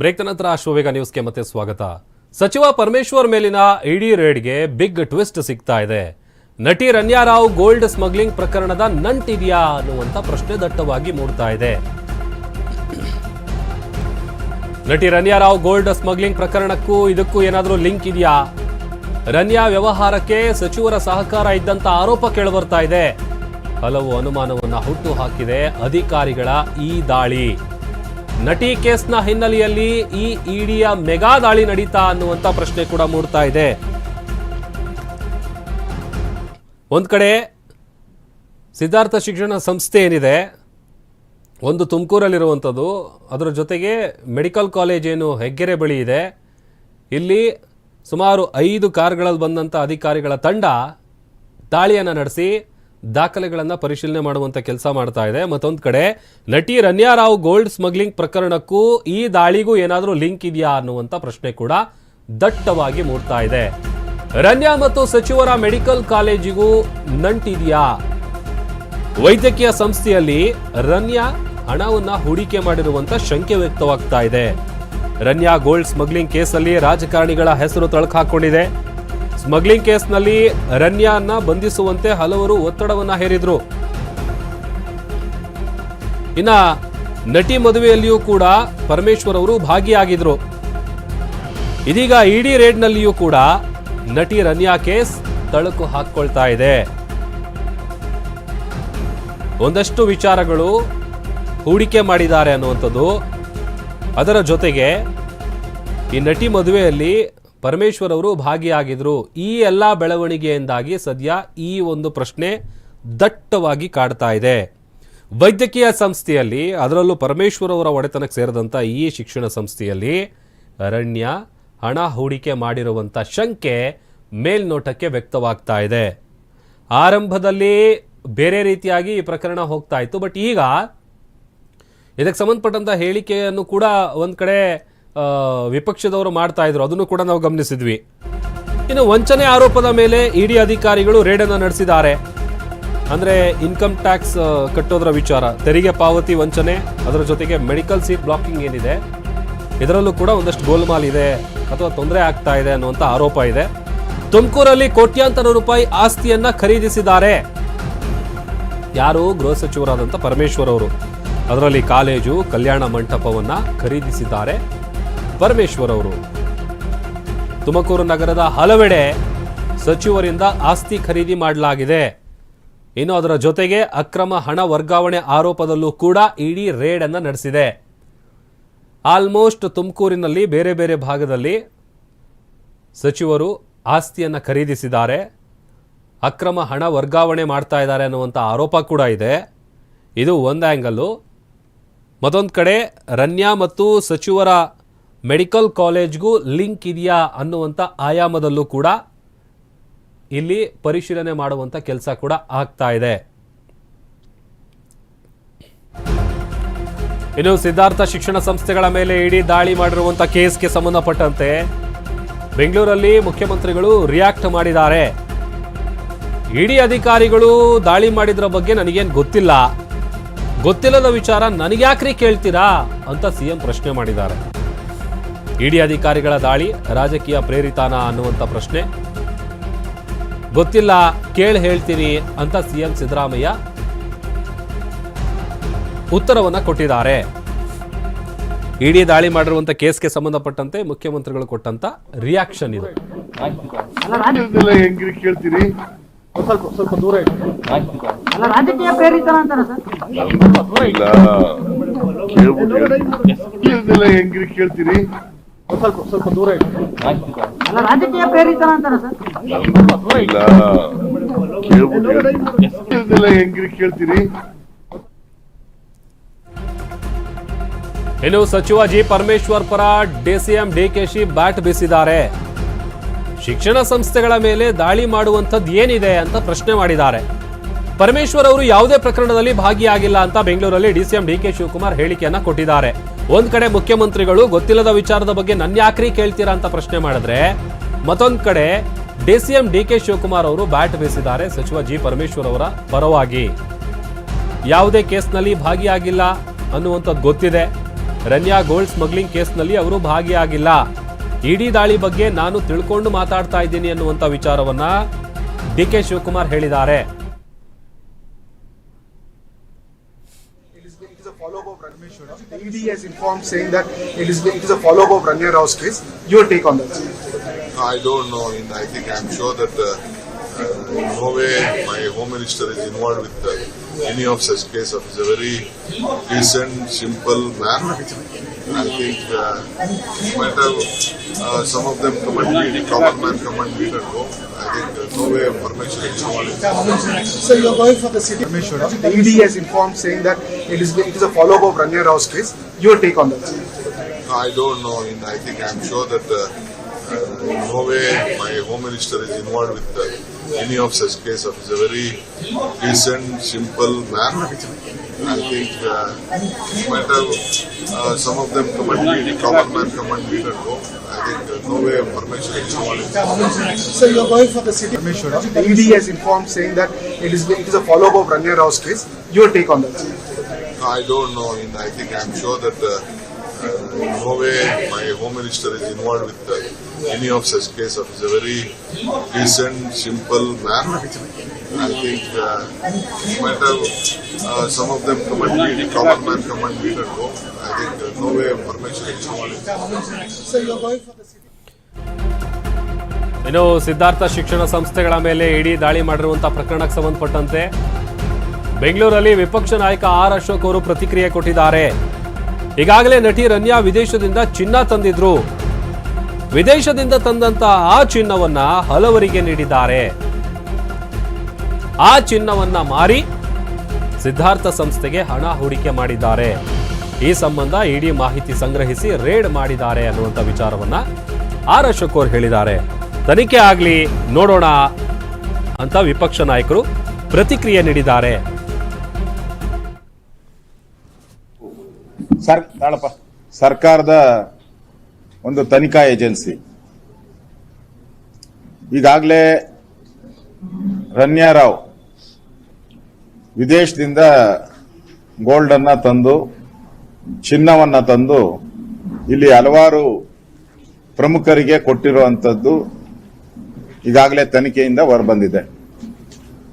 Break ನಂತರ ಅಶ್ವವೇಗ ನ್ಯೂಸ್ಗೆ ಮತ್ತೆ ಸ್ವಾಗತ. ಸಚಿವ ಪರಮೇಶ್ವರ್ ಮೇಲಿನ ಇಡಿ ರೇಡ್ಗೆ ಬಿಗ್ ಟ್ವಿಸ್ಟ್ ಸಿಗ್ತಾ ಇದೆ. ನಟಿ ರನ್ಯಾರಾವ್ ಗೋಲ್ಡ್ ಸ್ಮಗ್ಲಿಂಗ್ ಪ್ರಕರಣದ ನಂಟಿದೆಯಾ ಅನ್ನುವಂತ ಪ್ರಶ್ನೆ ದಟ್ಟವಾಗಿ ಮೂಡ್ತಾ ಇದೆ. ನಟಿ ರನ್ಯಾರಾವ್ ಗೋಲ್ಡ್ ಸ್ಮಗ್ಲಿಂಗ್ ಪ್ರಕರಣಕ್ಕೂ ಇದಕ್ಕೂ ಏನಾದರೂ ಲಿಂಕ್ ಇದೆಯಾ? ರನ್ಯಾ ವ್ಯವಹಾರಕ್ಕೆ ಸಚಿವರ ಸಹಕಾರ ಇದ್ದಂತ ಆರೋಪ ಕೇಳಿಬರ್ತಾ ಇದೆ. ಹಲವು ಅನುಮಾನವನ್ನು ಹುಟ್ಟು ಹಾಕಿದೆ ಅಧಿಕಾರಿಗಳ ಈ ದಾಳಿ. ನಟಿ ಕೇಸ್ನ ಹಿನ್ನೆಲೆಯಲ್ಲಿ ಈ ಇಡಿಯ ಮೆಗಾ ದಾಳಿ ನಡೀತಾ ಅನ್ನುವಂತ ಪ್ರಶ್ನೆ ಕೂಡ ಮೂಡ್ತಾ ಇದೆ. ಒಂದ್ ಕಡೆ ಸಿದ್ಧಾರ್ಥ ಶಿಕ್ಷಣ ಸಂಸ್ಥೆ ಏನಿದೆ, ಒಂದು ತುಮಕೂರಲ್ಲಿರುವಂಥದ್ದು, ಅದರ ಜೊತೆಗೆ ಮೆಡಿಕಲ್ ಕಾಲೇಜ್ ಏನು ಹೆಗ್ಗೆರೆ ಬಳಿ ಇದೆ. ಇಲ್ಲಿ ಸುಮಾರು ಐದು ಕಾರ್ಗಳಲ್ಲಿ ಬಂದಂಥ ಅಧಿಕಾರಿಗಳ ತಂಡ ದಾಳಿಯನ್ನು ನಡೆಸಿ ದಾಖಲೆಗಳನ್ನು ಪರಿಶೀಲನೆ ಮಾಡುವಂಥ ಕೆಲಸ ಮಾಡ್ತಾ ಇದೆ. ಮತ್ತೊಂದು ಕಡೆ, ನಟಿ ರನ್ಯಾರಾವ್ ಗೋಲ್ಡ್ ಸ್ಮಗ್ಲಿಂಗ್ ಪ್ರಕರಣಕ್ಕೂ ಈ ದಾಳಿಗೂ ಏನಾದರೂ ಲಿಂಕ್ ಇದೆಯಾ ಅನ್ನುವಂಥ ಪ್ರಶ್ನೆ ಕೂಡ ದಟ್ಟವಾಗಿ ಮೂಡ್ತಾ ಇದೆ. ರನ್ಯಾ ಮತ್ತು ಸಚಿವರ ಮೆಡಿಕಲ್ ಕಾಲೇಜಿಗೂ ನಂಟಿದೆಯಾ? ವೈದ್ಯಕೀಯ ಸಂಸ್ಥೆಯಲ್ಲಿ ರನ್ಯಾ ಹಣವನ್ನು ಹೂಡಿಕೆ ಮಾಡಿರುವಂತ ಶಂಕೆ ವ್ಯಕ್ತವಾಗ್ತಾ ಇದೆ. ರನ್ಯಾ ಗೋಲ್ಡ್ ಸ್ಮಗ್ಲಿಂಗ್ ಕೇಸಲ್ಲಿ ರಾಜಕಾರಣಿಗಳ ಹೆಸರು ತಳಕು ಹಾಕೊಂಡಿದೆ. ಸ್ಮಗ್ಲಿಂಗ್ ಕೇಸ್ನಲ್ಲಿ ರನ್ಯಾನ್ನ ಬಂಧಿಸುವಂತೆ ಹಲವರು ಒತ್ತಡವನ್ನ ಹೇರಿದ್ರು. ಇನ್ನ ನಟಿ ಮದುವೆಯಲ್ಲಿಯೂ ಕೂಡ ಪರಮೇಶ್ವರ್ ಅವರು ಭಾಗಿಯಾಗಿದ್ರು. ಇದೀಗ ಇಡಿ ರೇಡ್ನಲ್ಲಿಯೂ ಕೂಡ ನಟಿ ರನ್ಯಾ ಕೇಸ್ ತಳಕು ಹಾಕ್ಕೊಳ್ತಾ ಇದೆ. ಒಂದಷ್ಟು ವಿಚಾರಗಳು ಹೂಡಿಕೆ ಮಾಡಿದ್ದಾರೆ ಅನ್ನುವಂಥದ್ದು. ಅದರ ಜೊತೆಗೆ ಈ ನಟಿ ಮದುವೆಯಲ್ಲಿ ಪರಮೇಶ್ವರ್ ಅವರು ಭಾಗಿಯಾಗಿದ್ರು. ಈ ಎಲ್ಲ ಬೆಳವಣಿಗೆಯಿಂದಾಗಿ ಸದ್ಯ ಈ ಒಂದು ಪ್ರಶ್ನೆ ದಟ್ಟವಾಗಿ ಕಾಡ್ತಾ ಇದೆ. ವೈದ್ಯಕೀಯ ಸಂಸ್ಥೆಯಲ್ಲಿ, ಅದರಲ್ಲೂ ಪರಮೇಶ್ವರ್ ಅವರ ಒಡೆತನಕ್ಕೆ ಸೇರಿದಂಥ ಈ ಶಿಕ್ಷಣ ಸಂಸ್ಥೆಯಲ್ಲಿ ಅರಣ್ಯ, ಹಣ ಹೂಡಿಕೆ ಮಾಡಿರುವಂಥ ಶಂಕೆ ಮೇಲ್ನೋಟಕ್ಕೆ ವ್ಯಕ್ತವಾಗ್ತಾ ಇದೆ. ಆರಂಭದಲ್ಲಿ ಬೇರೆ ರೀತಿಯಾಗಿ ಈ ಪ್ರಕರಣ ಹೋಗ್ತಾ ಇತ್ತು, ಬಟ್ ಈಗ ಇದಕ್ಕೆ ಸಂಬಂಧಪಟ್ಟಂಥ ಹೇಳಿಕೆಯನ್ನು ಕೂಡ ಒಂದು ಕಡೆ ವಿಪಕ್ಷದವರು ಮಾಡ್ತಾ ಇದ್ರು. ಅದನ್ನು ಕೂಡ ನಾವು ಗಮನಿಸಿದ್ವಿ. ಇನ್ನು ವಂಚನೆ ಆರೋಪದ ಮೇಲೆ ಇಡಿ ಅಧಿಕಾರಿಗಳು ರೇಡನ್ನು ನಡೆಸಿದ್ದಾರೆ. ಅಂದ್ರೆ ಇನ್ಕಮ್ ಟ್ಯಾಕ್ಸ್ ಕಟ್ಟೋದ್ರ ವಿಚಾರ. ತೆರಿಗೆ ಪಾವತಿ ವಂಚನೆ, ಅದರ ಜೊತೆಗೆ ಮೆಡಿಕಲ್ ಸೀಟ್ ಬ್ಲಾಕಿಂಗ್ ಏನಿದೆ, ಇದರಲ್ಲೂ ಕೂಡ ಒಂದಷ್ಟು ಗೋಲ್ಮಾಲ್ ಇದೆ ಅಥವಾ ತೊಂದರೆ ಆಗ್ತಾ ಇದೆ ಅನ್ನುವಂಥ ಆರೋಪ ಇದೆ. ತುಮಕೂರಲ್ಲಿ ಕೋಟ್ಯಾಂತರ ರೂಪಾಯಿ ಆಸ್ತಿಯನ್ನ ಖರೀದಿಸಿದ್ದಾರೆ. ಯಾರು? ಗೃಹ ಸಚಿವರಾದಂಥ ಪರಮೇಶ್ವರ್ ಅವರು. ಅದರಲ್ಲಿ ಕಾಲೇಜು, ಕಲ್ಯಾಣ ಮಂಟಪವನ್ನ ಖರೀದಿಸಿದ್ದಾರೆ. ಪರಮೇಶ್ವರ್ ಅವರು ತುಮಕೂರು ನಗರದ ಹಲವೆಡೆ ಸಚಿವರಿಂದ ಆಸ್ತಿ ಖರೀದಿ ಮಾಡಲಾಗಿದೆ. ಇನ್ನು ಅದರ ಜೊತೆಗೆ ಅಕ್ರಮ ಹಣ ವರ್ಗಾವಣೆ ಆರೋಪದಲ್ಲೂ ಕೂಡ ಇಡಿ ರೇಡ್ ಅನ್ನು ನಡೆಸಿದೆ. ಆಲ್ಮೋಸ್ಟ್ ತುಮಕೂರಿನಲ್ಲಿ ಬೇರೆ ಬೇರೆ ಭಾಗದಲ್ಲಿ ಸಚಿವರು ಆಸ್ತಿಯನ್ನು ಖರೀದಿಸಿದ್ದಾರೆ. ಅಕ್ರಮ ಹಣ ವರ್ಗಾವಣೆ ಮಾಡ್ತಾ ಇದ್ದಾರೆ ಅನ್ನುವಂಥ ಆರೋಪ ಕೂಡ ಇದೆ. ಇದು ಒಂದು ಆ್ಯಂಗಲ್ಲು ಮತ್ತೊಂದು ಕಡೆ ರನ್ಯಾ ಮತ್ತು ಸಚಿವರ ಮೆಡಿಕಲ್ ಕಾಲೇಜ್ಗೂ ಲಿಂಕ್ ಇದೆಯಾ ಅನ್ನುವಂಥ ಆಯಾಮದಲ್ಲೂ ಕೂಡ ಇಲ್ಲಿ ಪರಿಶೀಲನೆ ಮಾಡುವಂಥ ಕೆಲಸ ಕೂಡ ಆಗ್ತಾ ಇದೆ. ಇನ್ನು ಸಿದ್ಧಾರ್ಥ ಶಿಕ್ಷಣ ಸಂಸ್ಥೆಗಳ ಮೇಲೆ ಇಡೀ ದಾಳಿ ಮಾಡಿರುವಂಥ ಕೇಸ್ಗೆ ಸಂಬಂಧಪಟ್ಟಂತೆ ಬೆಂಗಳೂರಲ್ಲಿ ಮುಖ್ಯಮಂತ್ರಿಗಳು ರಿಯಾಕ್ಟ್ ಮಾಡಿದ್ದಾರೆ. ಇಡಿ ಅಧಿಕಾರಿಗಳು ದಾಳಿ ಮಾಡಿದ್ರ ಬಗ್ಗೆ ನನಗೇನು ಗೊತ್ತಿಲ್ಲ. ಗೊತ್ತಿಲ್ಲದ ವಿಚಾರ ನನಗ್ಯಾಕ್ರಿ ಕೇಳ್ತೀರಾ ಅಂತ ಸಿಎಂ ಪ್ರಶ್ನೆ ಮಾಡಿದ್ದಾರೆ. ಇಡಿ ಅಧಿಕಾರಿಗಳ ದಾಳಿ ರಾಜಕೀಯ ಪ್ರೇರಿತಾನ ಅನ್ನುವಂಥ ಪ್ರಶ್ನೆ. ಗೊತ್ತಿಲ್ಲ ಕೇಳಿ ಹೇಳ್ತೀನಿ ಅಂತ ಸಿಎಂ ಸಿದ್ದರಾಮಯ್ಯ ಉತ್ತರವನ್ನು ಕೊಟ್ಟಿದ್ದಾರೆ. ಇಡಿ ದಾಳಿ ಮಾಡಿರುವಂತ ಕೇಸ್ಗೆ ಸಂಬಂಧಪಟ್ಟಂತೆ ಮುಖ್ಯಮಂತ್ರಿಗಳು ಕೊಟ್ಟಂತ ರಿಯಾಕ್ಷನ್ ಇದು. ಕೇಳ್ತೀರಿ? ಸ್ವಲ್ಪ ಸ್ವಲ್ಪ ದೂರ ರಾಜಕೀಯ ಅಂತಾರ ಸರ್? ಇಲ್ಲ ಕೇಳ್ಬಿಟ್ಟು ಹೆಂಗ್ರಿ ಕೇಳ್ತೀರಿ? ಇನ್ನು ಸಚಿವ ಜಿ ಪರಮೇಶ್ವರ್ ಪರ ಡಿಸಿಎಂ ಡಿಕೆಶಿ ಬ್ಯಾಟ್ ಬೀಸಿದ್ದಾರೆ. ಶಿಕ್ಷಣ ಸಂಸ್ಥೆಗಳ ಮೇಲೆ ದಾಳಿ ಮಾಡುವಂಥದ್ದು ಏನಿದೆ ಅಂತ ಪ್ರಶ್ನೆ ಮಾಡಿದ್ದಾರೆ. ಪರಮೇಶ್ವರ್ ಅವರು ಯಾವುದೇ ಪ್ರಕರಣದಲ್ಲಿ ಭಾಗಿಯಾಗಿಲ್ಲ ಅಂತ ಬೆಂಗಳೂರಲ್ಲಿ ಡಿಸಿಎಂ ಡಿಕೆ ಶಿವಕುಮಾರ್ ಹೇಳಿಕೆಯನ್ನ ಕೊಟ್ಟಿದ್ದಾರೆ. ಒಂದ್ ಕಡೆ ಮುಖ್ಯಮಂತ್ರಿಗಳು ಗೊತ್ತಿಲ್ಲದ ವಿಚಾರದ ಬಗ್ಗೆ ನನ್ನ ಯಾಕ್ರಿ ಕೇಳ್ತೀರಾ ಅಂತ ಪ್ರಶ್ನೆ ಮಾಡಿದ್ರೆ, ಮತ್ತೊಂದ್ ಕಡೆ ಡಿಸಿಎಂ ಡಿಕೆ ಶಿವಕುಮಾರ್ ಅವರು ಬ್ಯಾಟ್ ಬೀಸಿದ್ದಾರೆ ಸಚಿವ ಜಿ ಪರಮೇಶ್ವರ್ ಅವರ ಪರವಾಗಿ. ಯಾವುದೇ ಕೇಸ್ನಲ್ಲಿ ಭಾಗಿಯಾಗಿಲ್ಲ ಅನ್ನುವಂಥದ್ದು ಗೊತ್ತಿದೆ. ರನ್ಯಾ ಗೋಲ್ಡ್ ಸ್ಮಗ್ಲಿಂಗ್ ಕೇಸ್ನಲ್ಲಿ ಅವರು ಭಾಗಿಯಾಗಿಲ್ಲ. ಇಡೀ ದಾಳಿ ಬಗ್ಗೆ ನಾನು ತಿಳ್ಕೊಂಡು ಮಾತಾಡ್ತಾ ಇದ್ದೀನಿ ಅನ್ನುವಂಥ ವಿಚಾರವನ್ನ ಡಿ ಕೆ ಶಿವಕುಮಾರ್ ಹೇಳಿದ್ದಾರೆ. The ED has informed saying that it is, it is a follow-up of Ranya Rao's case. Your take on that? I don't know. In, I think I'm sure that uh, uh, in no way my home minister is involved with uh, any of such case. He's a very decent, simple man. I think uh, no matter uh, some of them come and meet, common man come and meet and go. I think uh, no way permission is involved. So you're going for the city Ranmeshwara. The ED has informed saying that it is, it is a follow-up of Ranya Rao's case. Your take on that? I don't know. In, I think I'm sure that uh, uh, in no way my home minister is involved with uh, any of such case. He's a very decent, simple man. I think uh, no matter uh, some of them come and meet, common man come and meet and go. I think uh, no way permission is involved. So you're going for the city. The ED has informed saying that it is, it is a follow-up of Ranya Rao's case. Your take on that? I don't know. In, I think I'm sure that uh, uh, in no way my home minister is involved with uh, any of such case. He's a very decent, simple man. I think uh, no matter uh, some of them come and meet, common man come and meet and go. I think uh, no way permission is. So going. ಇನ್ನು ಸಿದ್ಧಾರ್ಥ ಶಿಕ್ಷಣ ಸಂಸ್ಥೆಗಳ ಮೇಲೆ ಇಡಿ ದಾಳಿ ಮಾಡಿರುವಂಥ ಪ್ರಕರಣಕ್ಕೆ ಸಂಬಂಧಪಟ್ಟಂತೆ ಬೆಂಗಳೂರಲ್ಲಿ ವಿಪಕ್ಷ ನಾಯಕ ಆರ್ ಅಶೋಕ್ ಅವರು ಪ್ರತಿಕ್ರಿಯೆ ಕೊಟ್ಟಿದ್ದಾರೆ ಈಗಾಗಲೇ ನಟಿ ರನ್ಯಾ ವಿದೇಶದಿಂದ ಚಿನ್ನ ತಂದಿದ್ರು ವಿದೇಶದಿಂದ ತಂದಂತಹ ಆ ಚಿನ್ನವನ್ನ ಹಲವರಿಗೆ ನೀಡಿದ್ದಾರೆ ಆ ಚಿನ್ನವನ್ನ ಮಾರಿ ಸಿದ್ಧಾರ್ಥ ಸಂಸ್ಥೆಗೆ ಹಣ ಹೂಡಿಕೆ ಮಾಡಿದ್ದಾರೆ. ಈ ಸಂಬಂಧ ಇಡಿ ಮಾಹಿತಿ ಸಂಗ್ರಹಿಸಿ ರೇಡ್ ಮಾಡಿದ್ದಾರೆ ಅನ್ನುವಂಥ ವಿಚಾರವನ್ನ ಆರ್ ಅಶೋಕ್ ಅವರು ಹೇಳಿದ್ದಾರೆ. ತನಿಖೆ ಆಗಲಿ, ನೋಡೋಣ ಅಂತ ವಿಪಕ್ಷ ನಾಯಕರು ಪ್ರತಿಕ್ರಿಯೆ ನೀಡಿದ್ದಾರೆ. ಸರ್ ಸರ್ಕಾರದ ಒಂದು ತನಿಖಾ ಏಜೆನ್ಸಿ. ಈಗಾಗಲೇ ರನ್ಯಾ ರಾವ್ ವಿದೇಶದಿಂದ ಗೋಲ್ಡನ್ನು ತಂದು, ಚಿನ್ನವನ್ನ ತಂದು, ಇಲ್ಲಿ ಹಲವಾರು ಪ್ರಮುಖರಿಗೆ ಕೊಟ್ಟಿರುವಂತದ್ದು ಈಗಾಗಲೇ ತನಿಖೆಯಿಂದ ಹೊರಬಂದಿದೆ.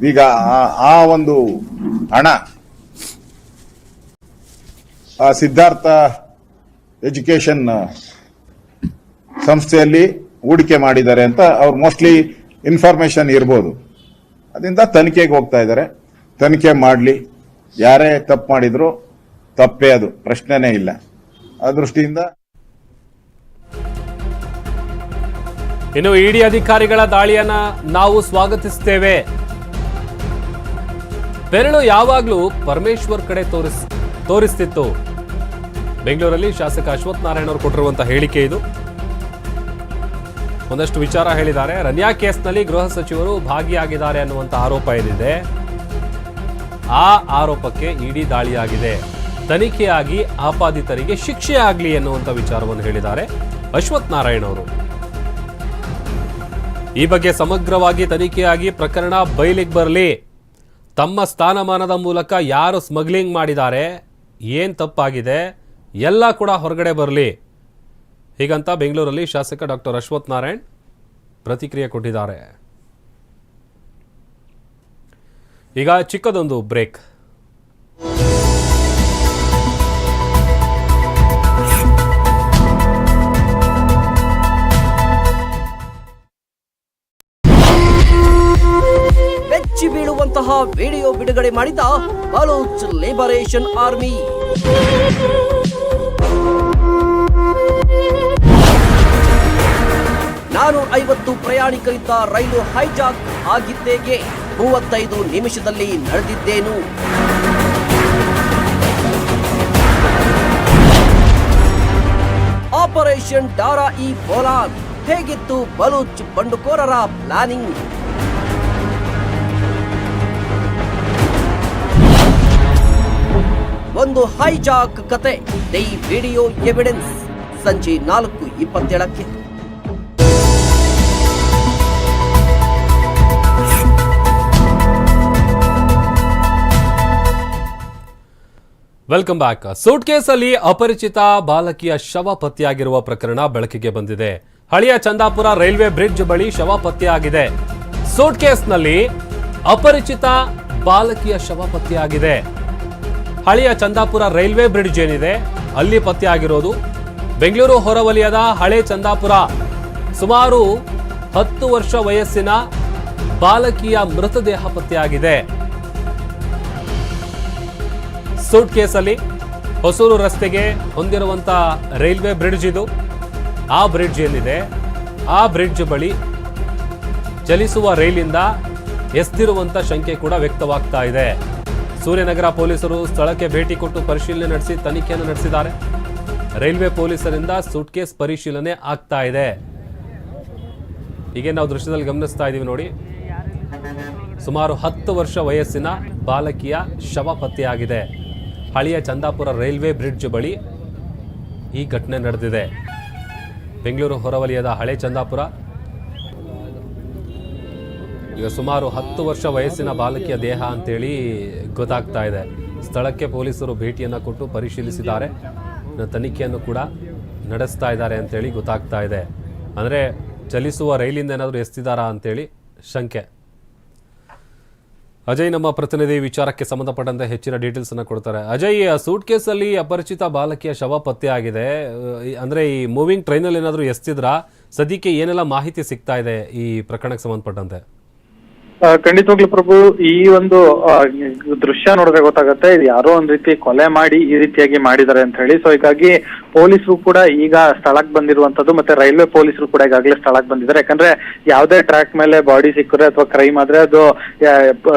ಈಗ ಆ- ಒಂದು ಹಣ, ಆ ಸಿದ್ಧಾರ್ಥ ಎಜುಕೇಶನ್ ಸಂಸ್ಥೆಯಲ್ಲಿ ಹೂಡಿಕೆ ಮಾಡಿದ್ದಾರೆ ಅಂತ ಅವ್ರು ಮೋಸ್ಟ್ಲಿ ಇನ್ಫಾರ್ಮೇಶನ್ ಇರ್ಬೋದು. ಅದರಿಂದ ತನಿಖೆಗೆ ಹೋಗ್ತಾ ಇದ್ದಾರೆ. ತನಿಖೆ ಮಾಡಲಿ. ಯಾರೇ ತಪ್ಪು ಮಾಡಿದ್ರು ತಪ್ಪೇ ಅದು, ಪ್ರಶ್ನೆನೇ ಇಲ್ಲ. ಆ ದೃಷ್ಟಿಯಿಂದ ಇನ್ನು ಇಡಿ ಅಧಿಕಾರಿಗಳ ದಾಳಿಯನ್ನ ನಾವು ಸ್ವಾಗತಿಸ್ತೇವೆ. ಬೆರಳು ಯಾವಾಗಲೂ ಪರಮೇಶ್ವರ್ ಕಡೆ ತೋರಿಸ್, ತೋರಿಸ್ತಿತ್ತು. ಬೆಂಗಳೂರಲ್ಲಿ ಶಾಸಕ ಅಶ್ವಥ್ ನಾರಾಯಣ ಅವರು ಕೊಟ್ಟಿರುವಂತಹ ಹೇಳಿಕೆ ಇದು. ಒಂದಷ್ಟು ವಿಚಾರ ಹೇಳಿದ್ದಾರೆ. ರನ್ಯಾ ಕೇಸ್ನಲ್ಲಿ ಗೃಹ ಸಚಿವರು ಭಾಗಿಯಾಗಿದ್ದಾರೆ ಅನ್ನುವಂತಹ ಆರೋಪ ಏನಿದೆ? ಆ ಆರೋಪಕ್ಕೆ ಇಡಿ ದಾಳಿಯಾಗಿದೆ. ತನಿಖೆಯಾಗಿ ಆಪಾದಿತರಿಗೆ ಶಿಕ್ಷೆ ಆಗಲಿ ಎನ್ನುವಂಥ ವಿಚಾರವನ್ನು ಹೇಳಿದ್ದಾರೆ ಅಶ್ವಥ್ ನಾರಾಯಣ ಅವರು. ಈ ಬಗ್ಗೆ ಸಮಗ್ರವಾಗಿ ತನಿಖೆಯಾಗಿ ಪ್ರಕರಣ ಬಯಲಿಗೆ ಬರಲಿ. ತಮ್ಮ ಸ್ಥಾನಮಾನದ ಮೂಲಕ ಯಾರು ಸ್ಮಗ್ಲಿಂಗ್ ಮಾಡಿದ್ದಾರೆ, ಏನು ತಪ್ಪಾಗಿದೆ, ಎಲ್ಲ ಕೂಡ ಹೊರಗಡೆ ಬರಲಿ. ಹೀಗಂತ ಬೆಂಗಳೂರಲ್ಲಿ ಶಾಸಕ ಡಾಕ್ಟರ್ ಅಶ್ವಥ್ ನಾರಾಯಣ್ ಪ್ರತಿಕ್ರಿಯೆ ಕೊಟ್ಟಿದ್ದಾರೆ. ಈಗ ಚಿಕ್ಕದೊಂದು ಬ್ರೇಕ್. ಬೆಚ್ಚಿ ಬೀಳುವಂತಹ ವಿಡಿಯೋ ಬಿಡುಗಡೆ ಮಾಡಿದ ಬಲೂಚ್ ಲಿಬರೇಷನ್ ಆರ್ಮಿ. ನಾನು ಐವತ್ತು ಪ್ರಯಾಣಿಕರಿದ್ದ ರೈಲು ಹೈಜಾಕ್ ಆಗಿದ್ದೇಗೆ. ಮೂವತ್ತೈದು ನಿಮಿಷದಲ್ಲಿ ನಡೆದಿದ್ದೇನು? ಆಪರೇಷನ್ ಡಾರಾ ಇ ಬೋಲಾನ್ ಹೇಗಿತ್ತು ಬಲೂಚ್ ಬಂಡುಕೋರರ ಪ್ಲಾನಿಂಗ್? ಒಂದು ಹೈಜಾಕ್ ಕತೆ, ದಿ ವಿಡಿಯೋ ಎವಿಡೆನ್ಸ್, ಸಂಜೆ ನಾಲ್ಕು ಇಪ್ಪತ್ತೇಳಕ್ಕೆ. ವೆಲ್ಕಮ್ ಬ್ಯಾಕ್ ಸೂಟ್ ಅಲ್ಲಿ ಅಪರಿಚಿತ ಬಾಲಕಿಯ ಶವ ಪತ್ತೆಯಾಗಿರುವ ಪ್ರಕರಣ ಬೆಳಕಿಗೆ ಬಂದಿದೆ. ಹಳೆಯ ಚಂದಾಪುರ ರೈಲ್ವೆ ಬ್ರಿಡ್ಜ್ ಬಳಿ ಶವ ಪತ್ತೆಯಾಗಿದೆ. ಸೂಟ್ ಕೇಸ್ನಲ್ಲಿ ಅಪರಿಚಿತ ಬಾಲಕಿಯ ಶವ ಪತ್ತೆಯಾಗಿದೆ. ಹಳೆಯ ಚಂದಾಪುರ ರೈಲ್ವೆ ಬ್ರಿಡ್ಜ್ ಏನಿದೆ? ಅಲ್ಲಿ ಪತ್ತೆಯಾಗಿರೋದು ಬೆಂಗಳೂರು ಹೊರವಲಯದ ಹಳೆ ಚಂದಾಪುರ. ಸುಮಾರು ಹತ್ತು ವರ್ಷ ವಯಸ್ಸಿನ ಬಾಲಕಿಯ ಮೃತದೇಹ ಪತ್ತೆಯಾಗಿದೆ. ಸೂಟ್ ಕೇಸಲ್ಲಿ ಹೊಸೂರು ರಸ್ತೆಗೆ ಹೊಂದಿರುವಂಥ ರೈಲ್ವೆ ಬ್ರಿಡ್ಜ್ ಇದು. ಆ ಬ್ರಿಡ್ಜ್ ಏನಿದೆ ಆ ಬ್ರಿಡ್ಜ್ ಬಳಿ ಚಲಿಸುವ ರೈಲಿಂದ ಎಸ್ದಿರುವಂಥ ಶಂಕೆ ಕೂಡ ವ್ಯಕ್ತವಾಗ್ತಾ ಇದೆ. ಸೂರ್ಯನಗರ ಪೊಲೀಸರು ಸ್ಥಳಕ್ಕೆ ಭೇಟಿ ಕೊಟ್ಟು ಪರಿಶೀಲನೆ ನಡೆಸಿ ತನಿಖೆಯನ್ನು ನಡೆಸಿದ್ದಾರೆ. ರೈಲ್ವೆ ಪೊಲೀಸರಿಂದ ಸೂಟ್ಕೇಸ್ ಪರಿಶೀಲನೆ ಆಗ್ತಾ ಇದೆ. ಹೀಗೆ ನಾವು ದೃಶ್ಯದಲ್ಲಿ ಗಮನಿಸ್ತಾ ಇದ್ದೀವಿ ನೋಡಿ. ಸುಮಾರು ಹತ್ತು ವರ್ಷ ವಯಸ್ಸಿನ ಬಾಲಕಿಯ ಶವ ಪತ್ತೆಯಾಗಿದೆ. ಹಳೆಯ ಚಂದಾಪುರ ರೈಲ್ವೆ ಬ್ರಿಡ್ಜ್ ಬಳಿ ಈ ಘಟನೆ ನಡೆದಿದೆ. ಬೆಂಗಳೂರು ಹೊರವಲಯದ ಹಳೆ ಚಂದಾಪುರ. ಈಗ ಸುಮಾರು ಹತ್ತು ವರ್ಷ ವಯಸ್ಸಿನ ಬಾಲಕಿಯ ದೇಹ ಅಂತೇಳಿ ಗೊತ್ತಾಗ್ತಾ ಇದೆ. ಸ್ಥಳಕ್ಕೆ ಪೊಲೀಸರು ಭೇಟಿಯನ್ನು ಕೊಟ್ಟು ಪರಿಶೀಲಿಸಿದ್ದಾರೆ. ತನಿಖೆಯನ್ನು ಕೂಡ ನಡೆಸ್ತಾ ಇದ್ದಾರೆ ಅಂತೇಳಿ ಗೊತ್ತಾಗ್ತಾ ಇದೆ. ಅಂದರೆ ಚಲಿಸುವ ರೈಲಿಂದ ಏನಾದರೂ ಎಸ್ತಿದ್ದಾರಾ ಅಂತೇಳಿ ಶಂಕೆ. ಅಜಯ್ ನಮ್ಮ ಪ್ರತಿನಿಧಿ ವಿಚಾರಕ್ಕೆ ಸಂಬಂಧಪಟ್ಟಂತೆ ಹೆಚ್ಚಿನ ಡೀಟೇಲ್ಸ್ ಅನ್ನ ಕೊಡ್ತಾರೆ. ಅಜಯ್ ಸೂಟ್ ಕೇಸಲ್ಲಿ ಅಪರಿಚಿತ ಬಾಲಕಿಯ ಶವ ಪತ್ತೆ ಆಗಿದೆ. ಅಂದ್ರೆ ಈ ಮೂವಿಂಗ್ ಟ್ರೈನಲ್ಲಿ ಏನಾದರೂ ಎಸ್ತಿದ್ರಾ? ಸದ್ಯಕ್ಕೆ ಏನೆಲ್ಲ ಮಾಹಿತಿ ಸಿಗ್ತಾ ಇದೆ ಈ ಪ್ರಕರಣಕ್ಕೆ ಸಂಬಂಧಪಟ್ಟಂತೆ? ಖಂಡಿತವಾಗ್ಲೂ ಪ್ರಭು, ಈ ಒಂದು ದೃಶ್ಯ ನೋಡಿದ್ರೆ ಗೊತ್ತಾಗುತ್ತೆ, ಇದು ಯಾರೋ ಒಂದ್ ರೀತಿ ಕೊಲೆ ಮಾಡಿ ಈ ರೀತಿಯಾಗಿ ಮಾಡಿದ್ದಾರೆ ಅಂತ ಹೇಳಿ. ಸೊ ಹೀಗಾಗಿ ಪೊಲೀಸರು ಕೂಡ ಈಗ ಸ್ಥಳಕ್ಕೆ ಬಂದಿರುವಂತದ್ದು ಮತ್ತೆ ರೈಲ್ವೆ ಪೊಲೀಸರು ಕೂಡ ಈಗಾಗಲೇ ಸ್ಥಳಕ್ಕೆ ಬಂದಿದ್ದಾರೆ. ಯಾಕಂದ್ರೆ ಯಾವುದೇ ಟ್ರ್ಯಾಕ್ ಮೇಲೆ ಬಾಡಿ ಸಿಕ್ಕರೆ ಅಥವಾ ಕ್ರೈಮ್ ಆದ್ರೆ ಅದು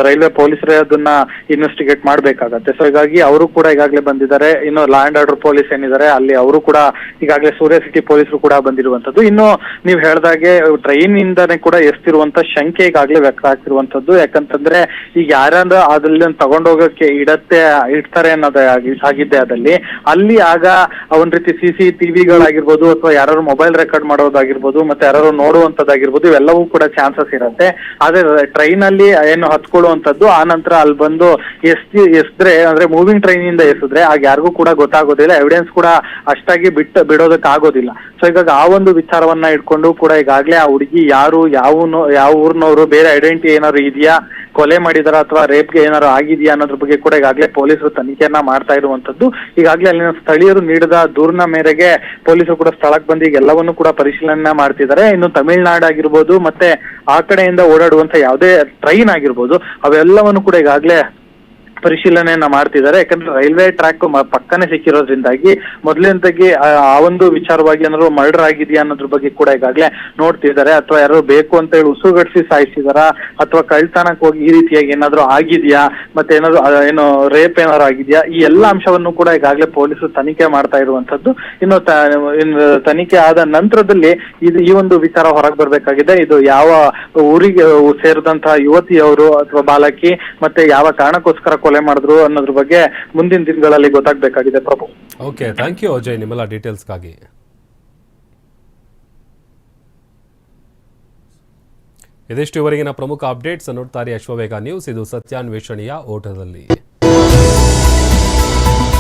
ರೈಲ್ವೆ ಪೊಲೀಸರೇ ಅದನ್ನ ಇನ್ವೆಸ್ಟಿಗೇಟ್ ಮಾಡ್ಬೇಕಾಗತ್ತೆ. ಸೊ ಹೀಗಾಗಿ ಅವರು ಕೂಡ ಈಗಾಗಲೇ ಬಂದಿದ್ದಾರೆ. ಇನ್ನು ಲಾ ಅಂಡ್ ಆರ್ಡರ್ ಪೊಲೀಸ್ ಏನಿದ್ದಾರೆ, ಅಲ್ಲಿ ಅವರು ಕೂಡ ಈಗಾಗಲೇ ಸೂರ್ಯ ಸಿಟಿ ಪೊಲೀಸರು ಕೂಡ ಬಂದಿರುವಂತದ್ದು. ಇನ್ನು ನೀವು ಹೇಳ್ದಾಗೆ ಟ್ರೈನ್ ಇಂದಾನೆ ಕೂಡ ಎಷ್ಟಿರುವಂತ ಶಂಕೆ ಈಗಾಗಲೇ ವ್ಯಕ್ತ ಆಗ್ತಿರುವಂತದ್ದು ಯಾಕಂತಂದ್ರೆ ಈಗ ಯಾರಂದ್ರ ಅದ್ರಲ್ಲಿ ತಗೊಂಡೋಗಕ್ಕೆ ಇಡತ್ತೆ, ಇಡ್ತಾರೆ ಅನ್ನೋದೇ ಆಗಿ, ಆಗಿದ್ದೆ ಅದಲ್ಲಿ ಅಲ್ಲಿ ಆಗ ಒಂದ್ ರೀತಿ ಸಿ ಸಿ ಟಿವಿಗಳಾಗಿರ್ಬೋದು ಅಥವಾ ಯಾರು ಮೊಬೈಲ್ ರೆಕಾರ್ಡ್ ಮಾಡೋದಾಗಿರ್ಬೋದು, ಮತ್ತೆ ಯಾರು ನೋಡುವಂತದ್ದಾಗಿರ್ಬೋದು ಇವೆಲ್ಲವೂ ಕೂಡ ಚಾನ್ಸಸ್ ಇರುತ್ತೆ. ಆದ್ರೆ ಟ್ರೈನ್ ಅಲ್ಲಿ ಏನು ಹತ್ಕೊಳ್ಳುವಂತದ್ದು ಆ ನಂತರ ಅಲ್ಲಿ ಬಂದು ಎಸ್ ಎಸ್ದ್ರೆ, ಅಂದ್ರೆ ಮೂವಿಂಗ್ ಟ್ರೈನ್ ಇಂದ ಎಸಿದ್ರೆ, ಆಗ ಯಾರಿಗೂ ಕೂಡ ಗೊತ್ತಾಗೋದಿಲ್ಲ ಎವಿಡೆನ್ಸ್ ಕೂಡ ಅಷ್ಟಾಗಿ ಬಿಟ್ಟು ಬಿಡೋದಕ್ಕೆ ಆಗೋದಿಲ್ಲ ಸೊ ಈಗ ಆ ಒಂದು ವಿಚಾರವನ್ನ ಇಟ್ಕೊಂಡು ಕೂಡ ಈಗಾಗ್ಲೇ ಆ ಹುಡುಗಿ ಯಾರು ಯಾವ ಯಾವ ಊರ್ನವರು, ಬೇರೆ ಐಡೆಂಟಿಟಿ ಏನಾದ್ರು ಇದೆಯಾ? ಕೊಲೆ ಮಾಡಿದಾರ ಅಥವಾ ರೇಪ್ಗೆ ಏನಾದ್ರು ಆಗಿದೆಯಾ ಅನ್ನೋದ್ರ ಬಗ್ಗೆ ಕೂಡ ಈಗಾಗಲೇ ಪೊಲೀಸರು ತನಿಖೆಯನ್ನ ಮಾಡ್ತಾ ಇರುವಂತದ್ದು ಈಗಾಗಲೇ ಅಲ್ಲಿನ ಸ್ಥಳೀಯರು ನೀಡಿದ ದೂರಿನ ಮೇರೆಗೆ ಪೊಲೀಸರು ಕೂಡ ಸ್ಥಳಕ್ಕೆ ಬಂದು ಈಗ ಎಲ್ಲವನ್ನೂ ಕೂಡ ಪರಿಶೀಲನೆ ಮಾಡ್ತಿದ್ದಾರೆ. ಇನ್ನು ತಮಿಳ್ನಾಡು ಆಗಿರ್ಬೋದು ಮತ್ತೆ ಆ ಕಡೆಯಿಂದ ಓಡಾಡುವಂತ ಯಾವುದೇ ಟ್ರೈನ್ ಆಗಿರ್ಬೋದು, ಅವೆಲ್ಲವನ್ನು ಕೂಡ ಈಗಾಗಲೇ ಪರಿಶೀಲನೆಯನ್ನ ಮಾಡ್ತಿದ್ದಾರೆ. ಯಾಕಂದ್ರೆ ರೈಲ್ವೆ ಟ್ರ್ಯಾಕ್ ಪಕ್ಕನೆ ಸಿಕ್ಕಿರೋದ್ರಿಂದಾಗಿ ಮೊದಲಿನದಾಗಿ ಆ ಒಂದು ವಿಚಾರವಾಗಿ ಏನಾದ್ರು ಮರ್ಡರ್ ಆಗಿದೆಯಾ ಅನ್ನೋದ್ರ ಬಗ್ಗೆ ಕೂಡ ಈಗಾಗಲೇ ನೋಡ್ತಿದ್ದಾರೆ. ಅಥವಾ ಯಾರು ಬೇಕು ಅಂತ ಹೇಳಿ ಉಸುಗಡಿಸಿ ಸಾಯಿಸಿದಾರ? ಅಥವಾ ಕಳ್ತನಕ್ಕೆ ಹೋಗಿ ಈ ರೀತಿಯಾಗಿ ಏನಾದ್ರು ಆಗಿದೆಯಾ? ಮತ್ತೆ ಏನಾದ್ರು ಏನು ರೇಪ್ ಏನಾದ್ರು ಆಗಿದೆಯಾ? ಈ ಎಲ್ಲ ಅಂಶವನ್ನು ಕೂಡ ಈಗಾಗಲೇ ಪೊಲೀಸರು ತನಿಖೆ ಮಾಡ್ತಾ ಇರುವಂತದ್ದು ಇನ್ನು ತನಿಖೆ ಆದ ನಂತರದಲ್ಲಿ ಇದು ಈ ಒಂದು ವಿಚಾರ ಹೊರಗೆ ಬರ್ಬೇಕಾಗಿದೆ. ಇದು ಯಾವ ಊರಿಗೆ, ಸೇರಿದಂತಹ ಯುವತಿಯವರು ಅಥವಾ ಬಾಲಕಿ ಮತ್ತೆ ಯಾವ ಕಾರಣಕ್ಕೋಸ್ಕರ ಕೊಲೆ ಮಾಡಿದ್ರು ಅನ್ನೋದ್ರ ಬಗ್ಗೆ ಮುಂದಿನ ದಿನಗಳಲ್ಲಿ ಗೊತ್ತಾಗ್ಬೇಕಾಗಿದೆ Prabhu. Okay thank you Ajay ನಿಮ್ಮೆಲ್ಲ ಡೀಟೇಲ್ಸ್ಗಾಗಿ ಇದಿಷ್ಟು ಇವರೆಗಿನ ಪ್ರಮುಖ ಅಪ್ಡೇಟ್ಸ್ ನೋಡ್ತಾರೆ ಅಶ್ವವೇಗ ನ್ಯೂಸ್ ಇದು ಸತ್ಯಾನ್ವೇಷಣೆಯ ಓಟದಲ್ಲಿ.